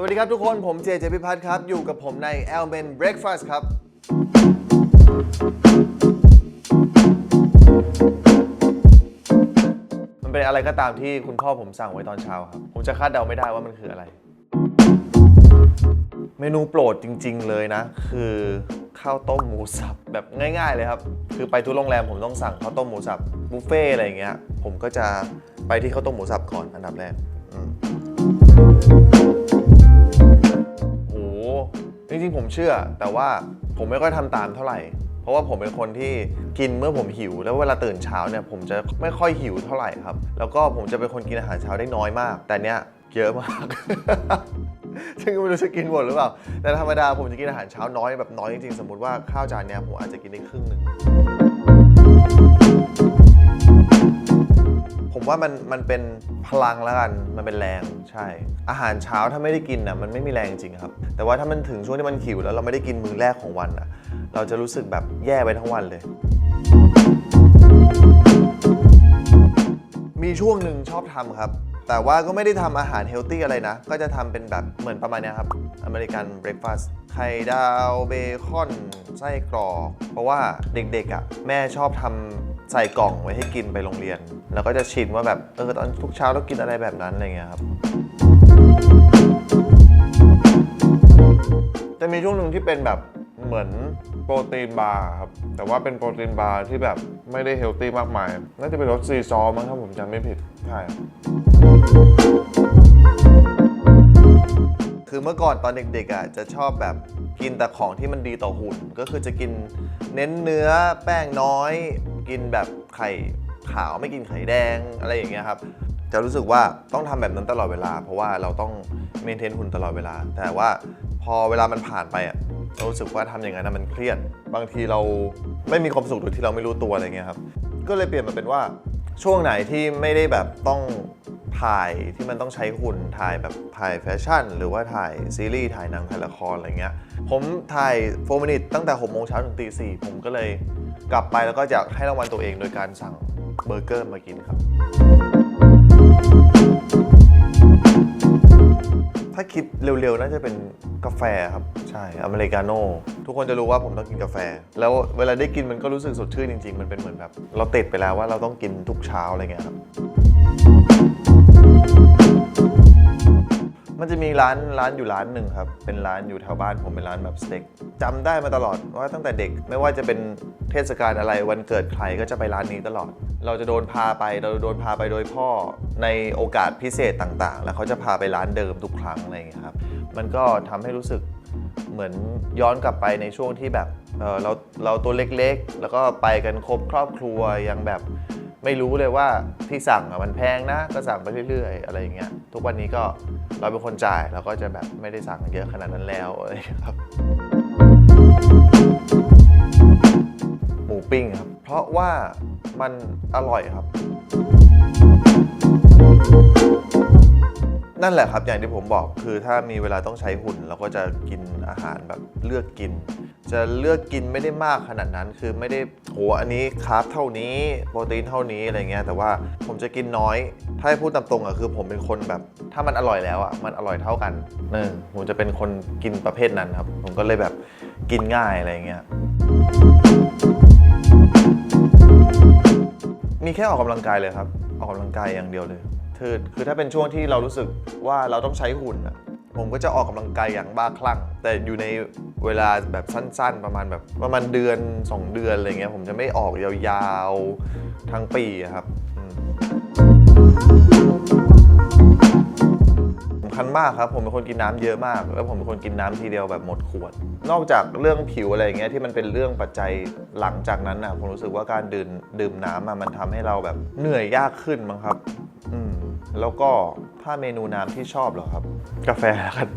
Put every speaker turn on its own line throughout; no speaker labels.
สวัสดีครับทุกคนผมเจเจพิพัฒน์ครับ อยู่กับผมใน e l m e n Breakfast ครับ มันเป็นอะไรก็ตามที่คุณพ่อผมสั่งไว้ตอนเช้าครับ ผมจะคาดเดาไม่ได้ว่ามันคืออะไร เมนูโปรดจริง ๆ เลยนะ คือข้าวต้มหมูสับแบบง่าย ๆ เลยครับ คือไปทุกโรงแรมผมต้องสั่งข้าวต้มหมูสับบุฟเฟ่ต์อะไรอย่างเงี้ยผมก็จะไปที่ข้าวต้มหมูสับก่อนอันดับแรกอืม จริงๆ ผมเชื่อ แต่ว่าผมไม่ค่อยทำตามเท่าไหร่ เพราะว่าผมเป็นคนที่กินเมื่อผมหิว แล้วเวลาตื่นเช้าเนี่ยผมจะไม่ค่อยหิวเท่าไหร่ครับ แล้วก็ผมจะเป็นคนกินอาหารเช้าได้น้อยมาก แต่เนี้ยเยอะมาก ซึ่งก็ไม่รู้จะกินหมดหรือเปล่า แต่ธรรมดาผมจะกินอาหารเช้าน้อยแบบน้อยจริงๆ สมมติว่าข้าวจานเนี้ยผมอาจจะกินได้ครึ่งหนึ่ง ผมว่ามันมันเป็นพลังแล้วกัน มันเป็นแรงใช่ อาหารเช้าถ้าไม่ได้กินน่ะมันไม่มีแรงจริงครับ แต่ว่าถ้ามันถึงช่วงที่มันหิวแล้วเราไม่ได้กินมื้อแรกของวันน่ะ เราจะรู้สึกแบบแย่ไปทั้งวันเลย มีช่วงหนึ่งชอบทำครับ แต่ว่าก็ไม่ได้ทำอาหารเฮลตี้อะไรนะ ก็จะทำเป็นแบบเหมือนประมาณเนี้ยครับอเมริกันเบรคฟาสต์ไข่ดาวเบคอนไส้กรอก เพราะว่าเด็กๆอะแม่ชอบทำ ใส่กล่องไว้ให้กินไปโรงเรียน แล้วก็จะชินว่าแบบเออตอนทุกเช้าต้องกินอะไรแบบนั้นอะไรเงี้ยครับจะมีช่วงหนึ่งที่เป็นแบบเหมือนโปรตีนบาร์ครับ แต่ว่าเป็นโปรตีนบาร์ที่แบบไม่ได้เฮลตี้มากมาย น่าจะเป็นรสซีซอมั้งถ้าผมจำไม่ผิด ใช่ คือเมื่อก่อนตอนเด็กๆอะจะชอบแบบกินแต่ของที่มันดีต่อหุ่น ก็คือจะกินเน้นเนื้อแป้งน้อย กินแบบไข่ขาวไม่กินไข่แดงอะไรอย่างเงี้ยครับจะรู้สึกว่าต้องทำแบบนั้นตลอดเวลา เพราะว่าเราต้องเมนเทนหุ่นตลอดเวลา แต่ว่าพอเวลามันผ่านไปอะเรารู้สึกว่าทำอย่างนั้นมันเครียด บางทีเราไม่มีความสุขโดยที่เราไม่รู้ตัวอะไรเงี้ยครับก็เลยเปลี่ยนมาเป็นว่าช่วงไหนที่ไม่ได้แบบต้องถ่ายที่มันต้องใช้หุ่นถ่ายแบบถ่ายแฟชั่น หรือว่าถ่ายซีรีส์ถ่ายหนังถ่ายละครอะไรเงี้ยผมถ่ายโฟมินิตตั้งแต่6โมงเช้าถึงตีสี่ผมก็เลย กลับไปแล้วก็อยากให้รางวัลตัวเองโดยการสั่งเบอร์เกอร์มากินครับ ถ้าคิดเร็วๆ น่าจะเป็นกาแฟครับ ใช่อเมริกาโน่ทุกคนจะรู้ว่าผมต้องกินกาแฟ แล้วเวลาได้กินมันก็รู้สึกสดชื่นจริงๆ มันเป็นเหมือนแบบ เราติดไปแล้วว่าเราต้องกินทุกเช้าอะไรเงี้ยครับ มันจะมีร้านร้านอยู่ร้านหนึ่งครับ เป็นร้านอยู่แถวบ้านผมเป็นร้านแบบสเต็กจำได้มาตลอดว่าตั้งแต่เด็กไม่ว่าจะเป็นเทศกาลอะไรวันเกิดใครก็จะไปร้านนี้ตลอด เราจะโดนพาไปเราโดนพาไปโดยพ่อในโอกาสพิเศษต่างๆ แล้วเขาจะพาไปร้านเดิมทุกครั้งอะไรอย่างเงี้ยครับ มันก็ทำให้รู้สึกเหมือนย้อนกลับไปในช่วงที่แบบเออเราเราตัวเล็กๆ แล้วก็ไปกันครบครอบครัวยังแบบ ไม่รู้เลยว่าที่สั่งอะมันแพงนะ ก็สั่งไปเรื่อย ๆ อะไรอย่างเงี้ยทุกวันนี้ก็เราเป็นคนจ่ายเราก็จะแบบไม่ได้สั่งเยอะขนาดนั้นแล้วอะไรอย่างเงี้ยครับหมูปิ้งครับ เพราะว่ามันอร่อยครับ นั่นแหละครับอย่างที่ผมบอกคือถ้ามีเวลาต้องใช้หุ่นเราก็จะกินอาหารแบบเลือกกิน จะเลือกกินไม่ได้มากขนาดนั้นคือไม่ได้โหอันนี้คาร์บเท่านี้โปรตีนเท่านี้อะไรเงี้ยแต่ว่าผมจะกินน้อย ถ้าให้พูดตามตรงอะคือผมเป็นคนแบบ ถ้ามันอร่อยแล้วอะมันอร่อยเท่ากันเออผมจะเป็นคนกินประเภทนั้นครับ ผมก็เลยแบบกินง่ายอะไรเงี้ยมีแค่ออกกำลังกายเลยครับ ออกกำลังกายอย่างเดียวเลย คือคือถ้าเป็นช่วงที่เรารู้สึกว่าเราต้องใช้หุ่นอะผมก็จะออกกำลังกายอย่างบ้าคลั่ง แต่อยู่ในเวลาแบบสั้นๆ ประมาณแบบประมาณเดือน 2 เดือนอะไรเงี้ยผมจะไม่ออกยาวๆทั้งปีครับอืมสำคัญมากครับ ผมเป็นคนกินน้ำเยอะมาก แล้วผมเป็นคนกินน้ำทีเดียวแบบหมดขวด นอกจากเรื่องผิวอะไรเงี้ยที่มันเป็นเรื่องปัจจัยหลังจากนั้นนะผมรู้สึกว่าการดื่มดื่มน้ำอะมันทำให้เราแบบเหนื่อยยากขึ้นมั้งครับ อืม แล้วก็ถ้าเมนูน้ำที่ชอบเหรอครับ กาแฟแล้วกัน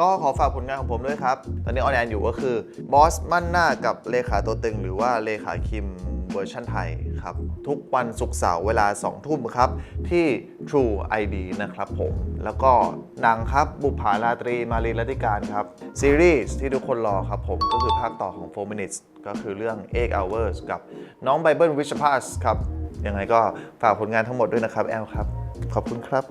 ก็ขอฝากผลงานของผมด้วยครับ ตอนนี้ออนแอนอยู่ก็คือ บอสมั่นหน้ากับเลขาตัวตึง หรือว่าเลขาคิม เวอร์ชันไทยครับ ทุกวันศุกร์เสาร์เวลา 2 ทุ่มครับ ที่ True ID นะครับผม แล้วก็หนังครับบุปผาราตรีมารีรัติการครับ ซีรีส์ที่ทุกคนรอครับผม ก็คือภาคต่อของ 4 minutes ก็คือเรื่อง 8 hours กับน้องไบเบิลวิชพาสครับยังไงก็ฝากผลงานทั้งหมดด้วยนะครับแอลครับ ขอบคุณครับ